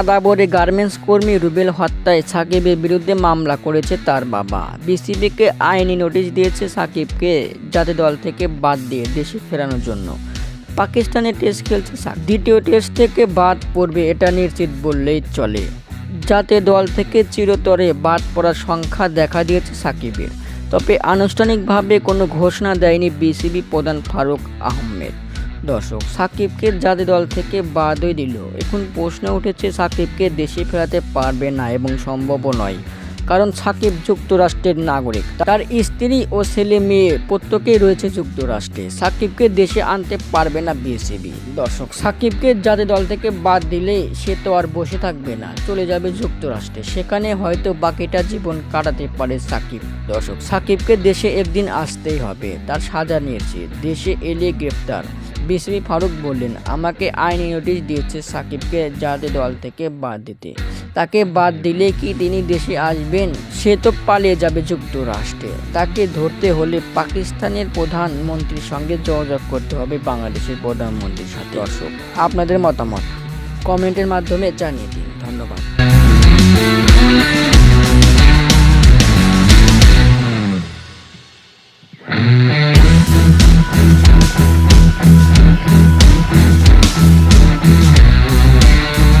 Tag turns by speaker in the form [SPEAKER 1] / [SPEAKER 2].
[SPEAKER 1] আদাবরে garments কর্মী রুবেল হত্যায় সাকিবের বিরুদ্ধে মামলা করেছে তার বাবা। বিসিবিকে আইনি নোটিশ দিয়েছে সাকিবকে জাতীয় দল থেকে বাদ দিয়ে দেশে ফেরানোর জন্য। পাকিস্তানে টেস্ট খেলছে সাকিব। দ্বিতীয় টেস্ট থেকে বাদ পড়বে এটা নিশ্চিত বললেই চলে। যাতে দল থেকে চিরতরে বাদ পড়ার সংখ্যা দেখা দিয়েছে সাকিবের। তবে আনুষ্ঠানিকভাবে কোনো ঘোষণা দেয়নি বিসিবি প্রধান ফারুক আহমেদ। দর্শক, সাকিবকে জাতীয় দল থেকে বাদই দিল। এখন প্রশ্ন উঠেছে, সাকিবকে দেশে ফেরাতে পারবে না এবং সম্ভবও নয়। কারণ সাকিব যুক্তরাষ্ট্রের নাগরিক। তার স্ত্রী ও ছেলে মেয়ে প্রত্যেকেই রয়েছে যুক্তরাষ্ট্রে। সাকিবকে দেশে আনতে পারবে না বিসিবি দর্শক, সাকিবকে জাতীয় দল থেকে বাদ দিলে সে তো আর বসে থাকবে না, চলে যাবে যুক্তরাষ্ট্রে। সেখানে হয়তো বাকিটা জীবন কাটাতে পারে সাকিব। দর্শক, সাকিবকে দেশে একদিন আসতেই হবে। তার সাজা নিয়েছে। দেশে এলে গ্রেপ্তার। বিসিবি ফারুক বললেন, আমাকে আইনি নোটিশ দিয়েছে সাকিবকে জাতীয় দল থেকে বাদ দিতে। তাকে বাদ দিলে কি তিনি দেশে আসবেন? সে তো পালিয়ে যাবে যুক্তরাষ্ট্রে। তাকে ধরতে হলে পাকিস্তানের প্রধানমন্ত্রীর সঙ্গে যোগাযোগ করতে হবে বাংলাদেশের প্রধানমন্ত্রীর সাথে। দর্শক, আপনাদের মতামত কমেন্টের মাধ্যমে জানিয়ে দিন।